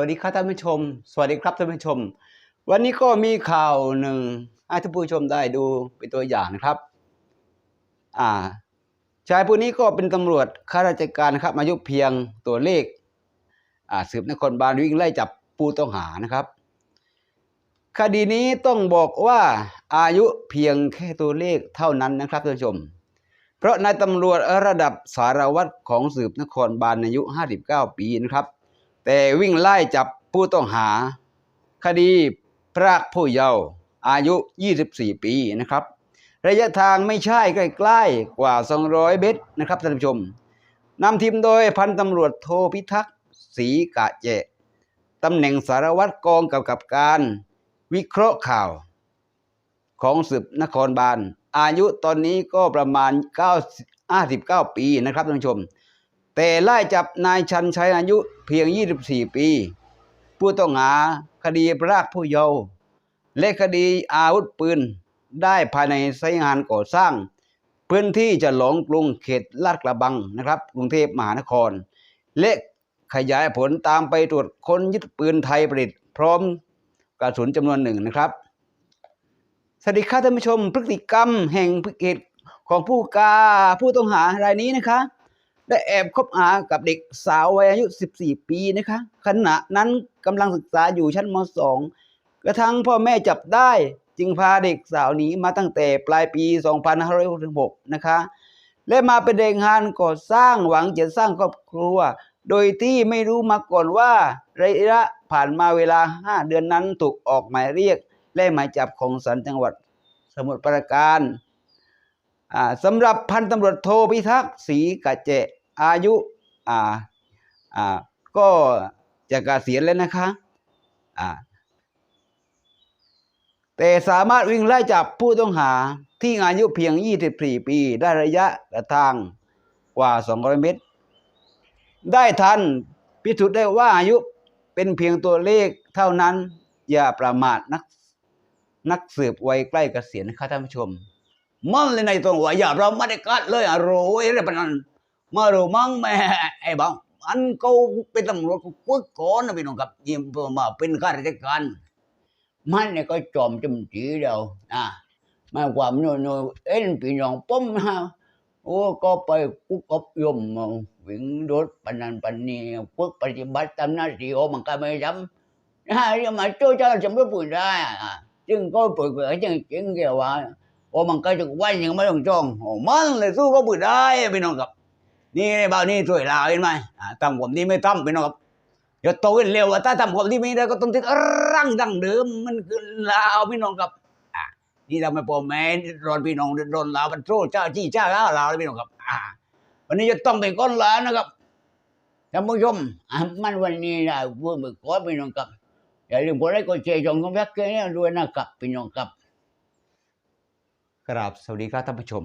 วัสดีครับท่านผู้ชม สวัสดีครับท่านผู้ชม วันนี้ก็มีข่าวหนึ่งให้ท่านผู้ชมได้ดูเป็นตัวอย่างนะครับ อ่า ชายผู้นี้ก็เป็นตำรวจข้าราชการครับ อายุเพียงตัวเลข อ่าสืบนครบาลวิ่งไล่จับผู้ต้องหานะครับ คดีนี้ต้องบอกว่าอายุเพียงแค่ตัวเลขเท่านั้นนะครับท่านผู้ชม เพราะนายตำรวจระดับสารวัตรของสืบนครบาลอายุ 59 ปีนะครับ แต่วิ่งไล่จับผู้ต้องหา คดีพรากผู้เยาว์อายุ 24 ปีนะครับ ระยะทางไม่ใช่ใกล้ๆกว่า 200 เมตรนะครับท่านผู้ชมนำทีมโดยพันตำรวจโทพิทักษ์ศรีกะเจตำแหน่งสารวัตรกองกำกับการวิเคราะห์ข่าว ของสืบนครบาลอายุตอนนี้ก็ประมาณ9 59 ปีนะครับท่านผู้ชม แต่ไล่จับนายชันชัยอายุเพียง 24 ปี ผู้ต้องหาคดีพรากผู้เยาว์และคดีอาวุธปืนได้ภายในไซงานก่อสร้าง พื้นที่จะหลงกรุงเขตลาดกระบังนะครับ กรุงเทพมหานคร และขยายผลตามไปตรวจค้นยึดปืนไทยประดิษฐ์พร้อมกระสุนจำนวนหนึ่งนะครับสวัสดีครับท่านผู้ชมพฤติกรรมแห่งพฤติของผู้กาผู้ต้องหารายนี้นะคะ ได้แอบคบหากับเด็กสาววัยอายุ 14 ปีนะคะ ขณะนั้นกำลังศึกษาอยู่ชั้นม .2 กระทั่งพ่อแม่จับได้ จึงพาเด็กสาวหนีมาตั้งแต่ปลายปี 2566 นะคะ และมาเป็นแรงงานก่อสร้างหวังจะสร้างครอบครัว โดยที่ไม่รู้มาก่อนว่า ระยะผ่านมาเวลา 5 เดือนนั้นถูกออกหมายเรียก และหมายจับของศาลจังหวัด สมุทรปราการสำหรับพันตำรวจโทพิทักษ์ศรีกะเจ อายุอ่าอ่าก็จะเกษียณแล้วนะคะอ่าแต่สามารถวิ่งไล่จับผู้ต้องหาที่อายุเพียง 24 ปีได้ระยะทางกว่า 200 เมตร ได้ทันพิสูจน์ได้ว่าอายุเป็นเพียงตัวเลขเท่านั้น อย่าประมาทนักนักสืบวัยใกล้เกษียณนะครับท่านผู้ชม มันเลยในตรงว่าอย่าเราไม่ได้กัดเลยอะโรยอะไรแบบนั้น มารูมั้งแม่ไอ้บ้างอันเขาเป็นตำรวจเขาฝึกก่อนนะพี่น้องครับยิ่งเพิ่มาเป็นข้าราชการมันเนี่ยก็จอมจำจีเดียวนะมาความโน่นเอ็นพี่น้องป้อมนะโอ้ก็ไปกุกอบยมวิ่งรถปนันปนนี้ฝึกปฏิบัติตามหน้าที่โอ้มันก็ไม่ทำนะยังมาโจ้เจ้าจะไม่พูดได้อะจึงก็เปิดเผยจริงจริงเกี่ยวว่าโอ้มันก็จะวันยังไม่ต้องจ้องโอ้มันเลยสู้ก็พูดได้พี่น้องครับ นี่ในบ้านนี่ช่วยลาวเห็นไหมทำความดีไม่ทำไปนะครับอย่าโตขึ้นเร็วว่าถ้าทำความดีไม่ได้ก็ต้องติดรังดังเดิมมันคือลาวพี่น้องครับนี่เราไม่พอแม่รอนพี่น้องโดนลาวมันโซ่เจ้าจี้เจ้าลาวลาวพี่น้องครับอ่าวันนี้จะต้องเป็นก้อนลานนะครับท่านผู้ชมมันวันนี้นะเพื่อมือก้อนพี่น้องครับอย่าลืมกดไลค์กดแชร์ช่องของแบ็คเกอร์ด้วยนะครับพี่น้องครับกราบสวัสดีครับท่านผู้ชม